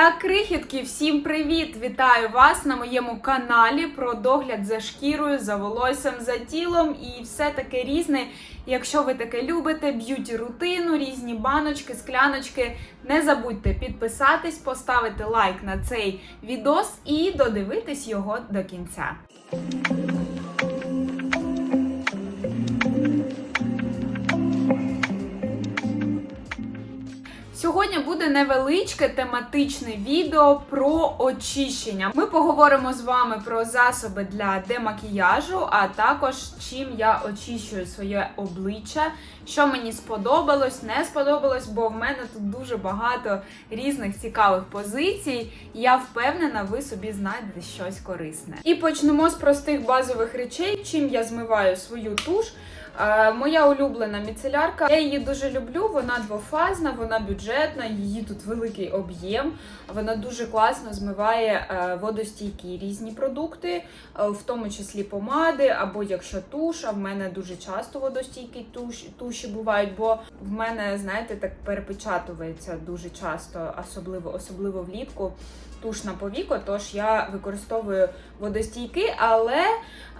Так, крихітки, всім привіт! Вітаю вас на моєму каналі про догляд за шкірою, за волоссям, за тілом і все таке різне. Якщо ви таке любите, б'юті рутину, різні баночки, скляночки. Не забудьте підписатись, поставити лайк на цей відос і додивитись його до кінця. Сьогодні буде невеличке тематичне відео про очищення. Ми поговоримо з вами про засоби для демакіяжу, а також чим я очищую своє обличчя, що мені сподобалось, не сподобалось, бо в мене тут дуже багато різних цікавих позицій. Я впевнена, ви собі знайдете щось корисне. І почнемо з простих базових речей, чим я змиваю свою туш. Моя улюблена міцелярка. Я її дуже люблю. Вона двофазна, вона бюджетна, її тут великий об'єм. Вона дуже класно змиває е, водостійкі різні продукти, е, в тому числі помади, або якщо туш, а в мене дуже часто водостійкі туш, туші бувають, бо в мене, знаєте, так перепечатується дуже часто, особливо, особливо влітку. Туш на повіко, тож я використовую водостійки, але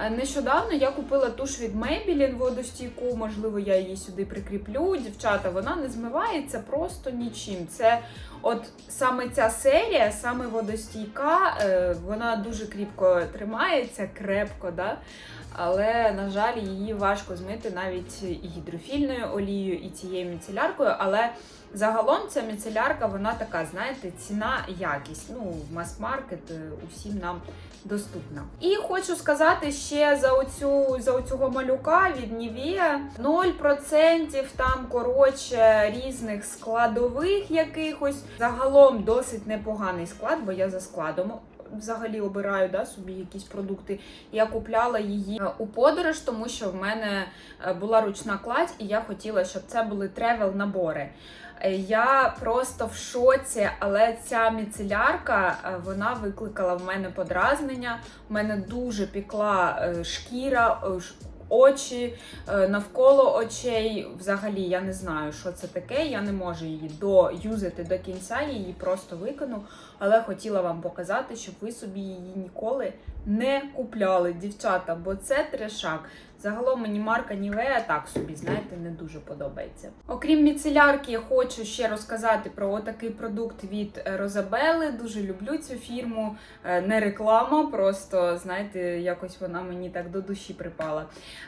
е, нещодавно я купила туш від Maybelline водостійку, можливо, я її сюди прикріплю. Дівчата, вона не змивається просто нічим. Це от саме ця серія, саме водостійка, е, вона дуже кріпко тримається, крепко, да? Але, на жаль, її важко змити навіть і гідрофільною олією, і цією міцеляркою. Але загалом ця міцелярка, вона така, знаєте, ціна якість. Ну, мас-маркет е, усім нам доступна. І хочу сказати ще за оцю за оцього малюка від Nivea 0% там коротше різних складових якихось. Загалом досить непоганий склад, бо я за складом. Взагалі обираю да, собі якісь продукти. Я купляла її е, у подорож, тому що в мене е, була ручна кладь, і я хотіла, щоб це були тревел набори. Е, Я просто в шоці, але ця міцелярка вона викликала в мене подразнення. У мене дуже пікла шкіра, очі е, навколо очей. Взагалі я не знаю, що це таке. Я не можу її доюзати до кінця, я її просто викину. Але хотіла вам показати, щоб ви собі її ніколи не купляли, дівчата, бо це трешак. Загалом мені марка Nivea так собі, знаєте, не дуже подобається. Окрім міцелярки, я хочу ще розказати про отакий продукт від Розабели. Дуже люблю цю фірму. Е, Не реклама, просто знаєте, якось вона мені так до душі припала.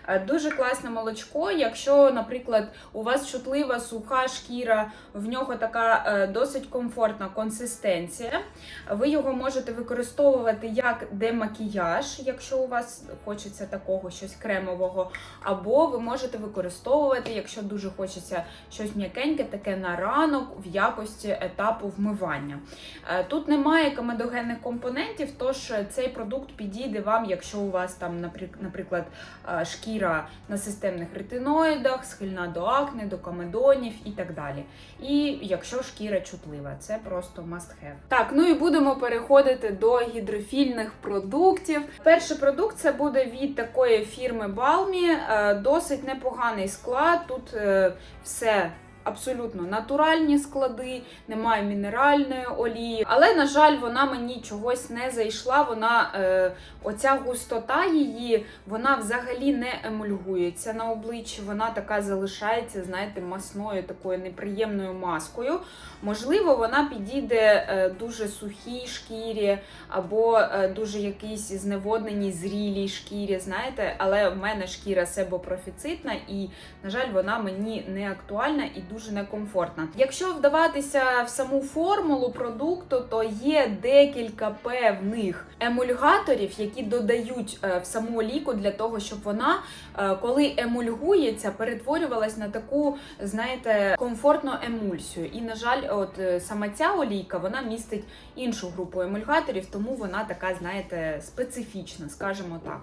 Е, Дуже класне молочко. Якщо, наприклад, у вас чутлива суха шкіра, в нього така е, досить комфортна консистенція. Ви його можете використовувати як демакіяж, якщо у вас хочеться такого щось кремового, або ви можете використовувати, якщо дуже хочеться щось м'якеньке, таке на ранок в якості етапу вмивання. Е, Тут немає комедогенних компонентів, тож цей продукт підійде вам, якщо у вас там, наприклад, е, шкіра на системних ретиноїдах, схильна до акне, до комедонів і так далі. І якщо шкіра чутлива, це просто must have. Так, ну і будемо переходити до гідрофільних продуктів. Перший продукт це буде від такої фірми Balmy. Е, Досить непоганий склад. Тут е, все. Абсолютно натуральні склади, немає мінеральної олії, але на жаль, вона мені чогось не зайшла. Вона е, оця густота її, вона взагалі не емульгується на обличчі. Вона така залишається, знаєте, масною такою неприємною маскою. Можливо, вона підійде е, дуже сухій шкірі або е, дуже якійсь зневодненій зрілій шкірі, знаєте, але в мене шкіра себопрофіцитна і, на жаль, вона мені не актуальна і дуже некомфортна. Якщо вдаватися в саму формулу продукту, то є декілька певних емульгаторів, які додають е, в саму олійку для того, щоб вона, е, коли емульгується, перетворювалась на таку, знаєте, комфортну емульсію. І, на жаль, от е, саме ця олійка вона містить іншу групу емульгаторів, тому вона така, знаєте, специфічна, скажімо так.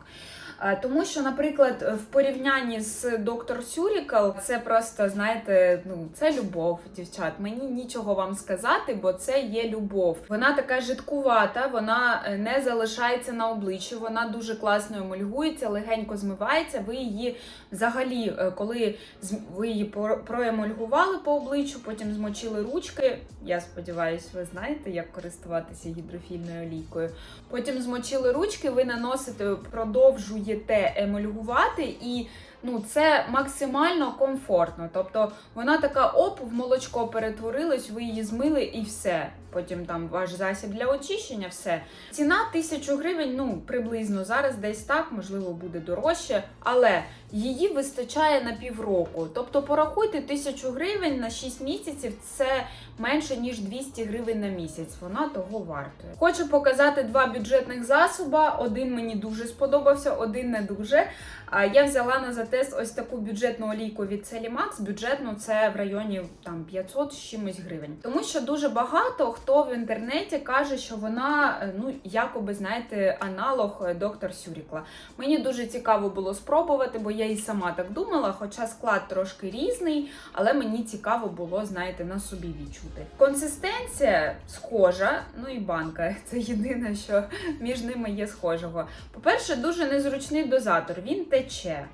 Тому що, наприклад, в порівнянні з доктор Сюрікал, це просто, знаєте, ну це любов, дівчат. Мені нічого вам сказати, бо це є любов. Вона така жидкувата, вона е, не залишається на обличчі, вона дуже класно емульгується, легенько змивається. Ви її взагалі, е, коли ви її про- проемульгували по обличчю, потім змочили ручки. Я сподіваюся, ви знаєте, як користуватися гідрофільною олійкою. Потім змочили ручки, ви наносите, продовжуєте емульгувати і. Ну, це максимально комфортно. Тобто вона така оп, в молочко перетворилась, ви її змили і все. Потім там ваш засіб для очищення, все. Ціна 1000 гривень, ну приблизно зараз десь так, можливо, буде дорожче, але її вистачає на півроку. Тобто порахуйте 1000 гривень на 6 місяців, це менше ніж 200 гривень на місяць. Вона того вартує. Хочу показати два бюджетних засоба. Один мені дуже сподобався, один не дуже. А я взяла на затест ось таку бюджетну олійку від Celimax. Бюджетну це в районі там 500 з чимось гривень. Тому що дуже багато хто в інтернеті каже, що вона е, ну якоби знаєте аналог е, доктор Сюрікла. Мені дуже цікаво було спробувати, бо я і сама так думала, хоча склад трошки різний, але мені цікаво було, знаєте, на собі відчути. Консистенція схожа, ну і банка. Це єдине, що між ними є схожого. По-перше, дуже незручний дозатор. Він тече.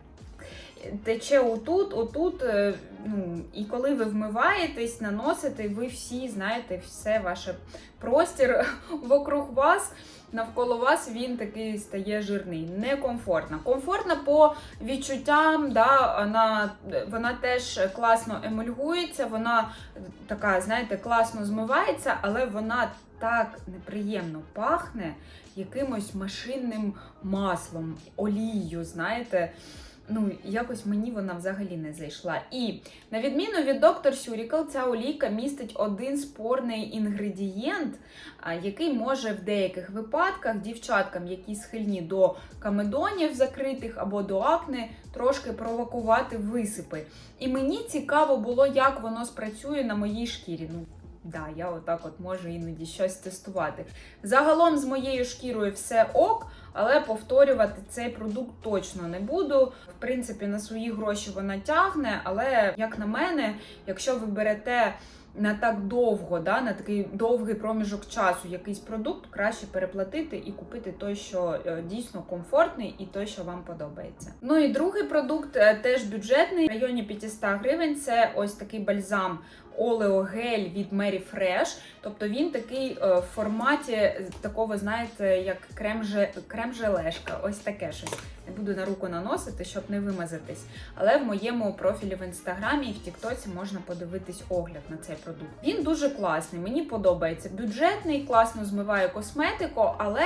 Тече отут, отут. е, Ну, і коли ви вмиваєтесь, наносите, ви всі знаєте, все ваше простір вокруг вас, навколо вас він такий стає жирний. Некомфортно. Комфортно по відчуттям, да, вона, вона теж класно емульгується, вона така, знаєте, класно змивається, але вона так неприємно пахне якимось машинним маслом, олією, знаєте. Ну, якось мені вона взагалі не зайшла. І на відміну від Dr. Surical, ця олійка містить один спорний інгредієнт, який може в деяких випадках дівчаткам, які схильні до камедонів закритих або до акне, трошки провокувати висипи. І мені цікаво було, як воно спрацює на моїй шкірі. Ну, да, я отак от можу іноді щось тестувати. Загалом з моєю шкірою все ок, але повторювати цей продукт точно не буду. В принципі, на свої гроші вона тягне, але як на мене, якщо ви берете на так довго, да, на такий довгий проміжок часу якийсь продукт, краще переплатити і купити той, що е, дійсно комфортний, і той, що вам подобається. Ну і другий продукт е, теж бюджетний, в районі 500 гривень. Це ось такий бальзам. Олеогель від Mary Fresh. Тобто він такий е, в форматі такого, знаєте, як крем-же- крем-желешка. Ось таке щось. Не буду на руку наносити, щоб не вимазатись. Але в моєму профілі в інстаграмі і в Тіктоці можна подивитись огляд на цей продукт. Він дуже класний, мені подобається. Бюджетний, класно змиває косметику, але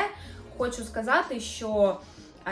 хочу сказати, що.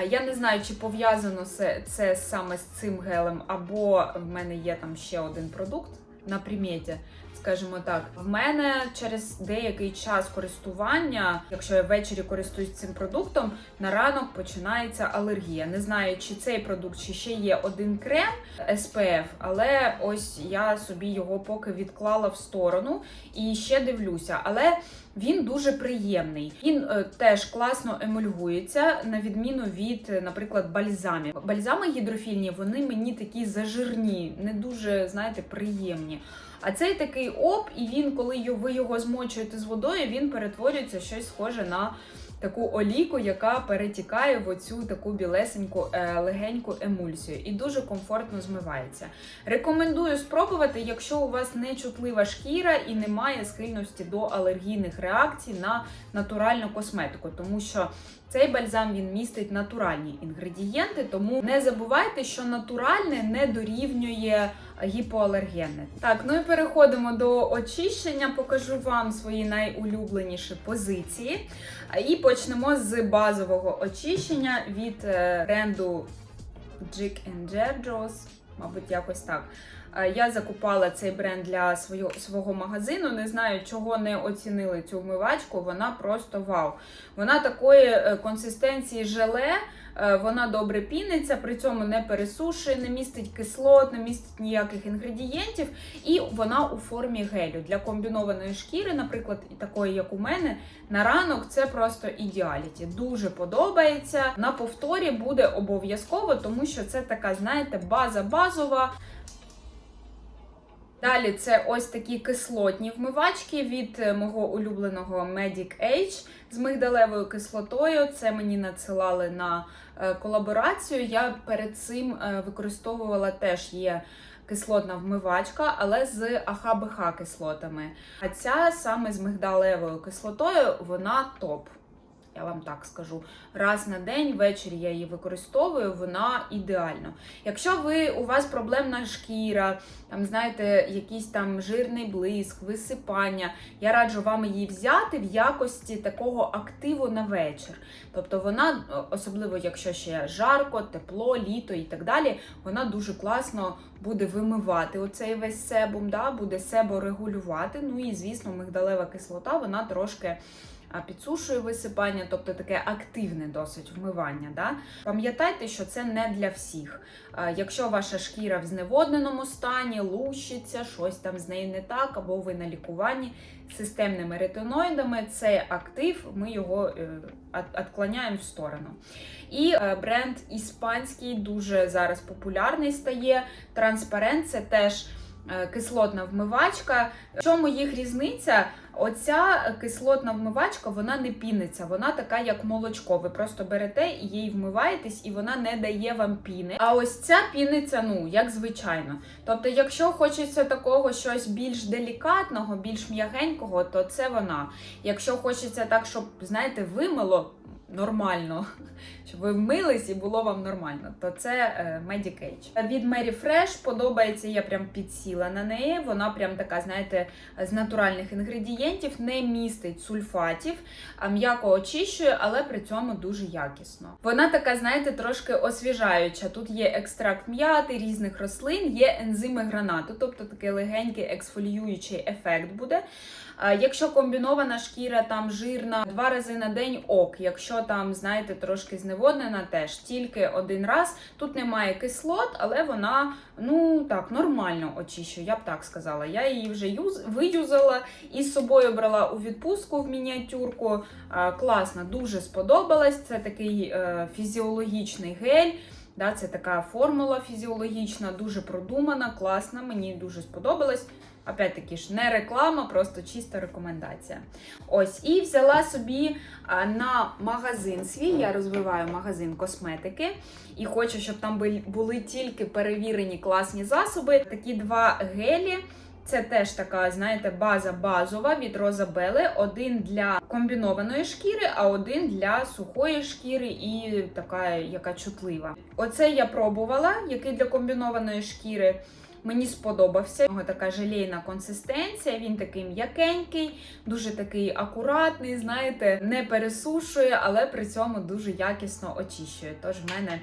Я не знаю, чи пов'язано це, це саме з цим гелем, або в мене є там ще один продукт на приміті, скажімо так. В мене через деякий час користування, якщо я ввечері користуюсь цим продуктом, на ранок починається алергія. Не знаю, чи цей продукт, чи ще є один крем SPF, але ось я собі його поки відклала в сторону і ще дивлюся. Але він дуже приємний. Він е, теж класно емульгується, на відміну від, е, наприклад, бальзамів. Бальзами гідрофільні, вони мені такі зажирні, не дуже, знаєте, приємні. А цей такий оп, і він, коли ви його змочуєте з водою, він перетворюється щось схоже на таку олійку, яка перетікає в оцю таку білесеньку е, легеньку емульсію і дуже комфортно змивається. Рекомендую спробувати, якщо у вас не чутлива шкіра і немає схильності до алергійних реакцій на натуральну косметику, тому що цей бальзам він містить натуральні інгредієнти, тому не забувайте, що натуральне не дорівнює гіпоалергенне. Так, ну і переходимо до очищення. Покажу вам свої найулюбленіші позиції. І почнемо з базового очищення від е, бренду Jig Jerdros, мабуть, якось так. Е, Я закупала цей бренд для свого, свого магазину. Не знаю, чого не оцінили цю вмивачку. Вона просто вау. Вона такої е, консистенції желе. е, Вона добре піниться, при цьому не пересушує, не містить кислот, не містить ніяких інгредієнтів, і вона у формі гелю для комбінованої шкіри, наприклад, і такої, як у мене, на ранок це просто ідеаліті. Дуже подобається. На повторі буде обов'язково, тому що це така, знаєте, база базова. Далі це ось такі кислотні вмивачки від е, мого улюбленого Medic Age з мигдалевою кислотою. Це мені надсилали на е, колаборацію. Я перед цим е, використовувала теж є кислотна вмивачка, але з АХ-БХ кислотами. А ця саме з мигдалевою кислотою, вона топ. Я вам так скажу. Раз на день, ввечері я її використовую, вона ідеально. Якщо ви у вас проблемна шкіра, там знаєте, якийсь там жирний блиск, висипання, я раджу вам її взяти в якості такого активу на вечір. Тобто вона, особливо якщо ще жарко, тепло, літо і так далі, вона дуже класно буде вимивати оцей весь себум, да, буде себорегулювати. Ну і звісно, мигдалева кислота, вона трошки а, підсушує висипання, тобто таке активне досить вмивання. Да? Пам'ятайте, що це не для всіх. Якщо ваша шкіра в зневодненому стані, лущиться, щось там з нею не так, або ви на лікуванні системними ретиноїдами, цей актив, ми його е, відклоняємо в сторону. І е, бренд іспанський дуже зараз популярний стає. Транспарент це теж е, кислотна вмивачка. В чому їх різниця? Оця кислотна вмивачка вона не піниться, вона така, як молочко. Ви просто берете і їй вмиваєтесь, і вона не дає вам піни. А ось ця піниться, ну як звичайно. Тобто, якщо хочеться такого щось більш делікатного, більш м'ягенького, то це вона. Якщо хочеться так, щоб знаєте, вимило нормально, щоб ви вмились і було вам нормально, то це е, Medic Age. Від Mary Fresh подобається, я прям підсіла на неї. Вона прям така, знаєте, з натуральних інгредієнтів, не містить сульфатів, м'яко очищує, але при цьому дуже якісно. Вона така, знаєте, трошки освіжаюча. Тут є екстракт м'яти, різних рослин, є ензими гранату, тобто такий легенький ексфоліюючий ефект буде. Якщо комбінована шкіра там жирна два рази на день ок. Якщо там, знаєте, трошки зневоднена, теж тільки один раз. Тут немає кислот, але вона ну так нормально очищує, я б так сказала. Я її вже юз, виюзала і з собою брала у відпустку в мініатюрку. А, класно, дуже сподобалась. Це такий е, фізіологічний гель. Да, це така формула фізіологічна, дуже продумана, класна. Мені дуже сподобалась. Опять-таки ж, не реклама, просто чиста рекомендація. Ось, і взяла собі на магазин свій. Я розвиваю магазин косметики і хочу, щоб там були- тільки перевірені класні засоби. Такі два гелі. Це теж така, знаєте, база базова від Розабели. Один для комбінованої шкіри, а один для сухої шкіри і така, яка чутлива. Оце я пробувала, який для комбінованої шкіри. Мені сподобався. У нього така желейна консистенція, він такий м'якенький, дуже такий акуратний, знаєте, не пересушує, але при цьому дуже якісно очищує. Тож в мене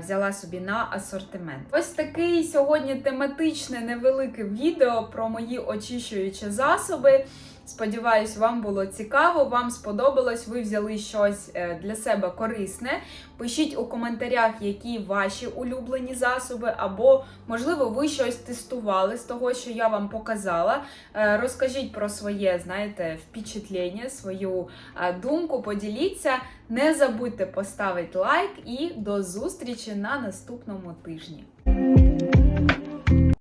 взяла собі на асортимент. Ось такий сьогодні тематичне невелике відео про мої очищуючі засоби. Сподіваюсь, вам було цікаво, вам сподобалось, ви взяли щось е, для себе корисне. Пишіть у коментарях, які ваші улюблені засоби, або, можливо, ви щось тестували з того, що я вам показала. Е, Розкажіть про своє, знаєте, впечатлення, свою е, думку, поділіться. Не забудьте поставити лайк і до зустрічі на наступному тижні.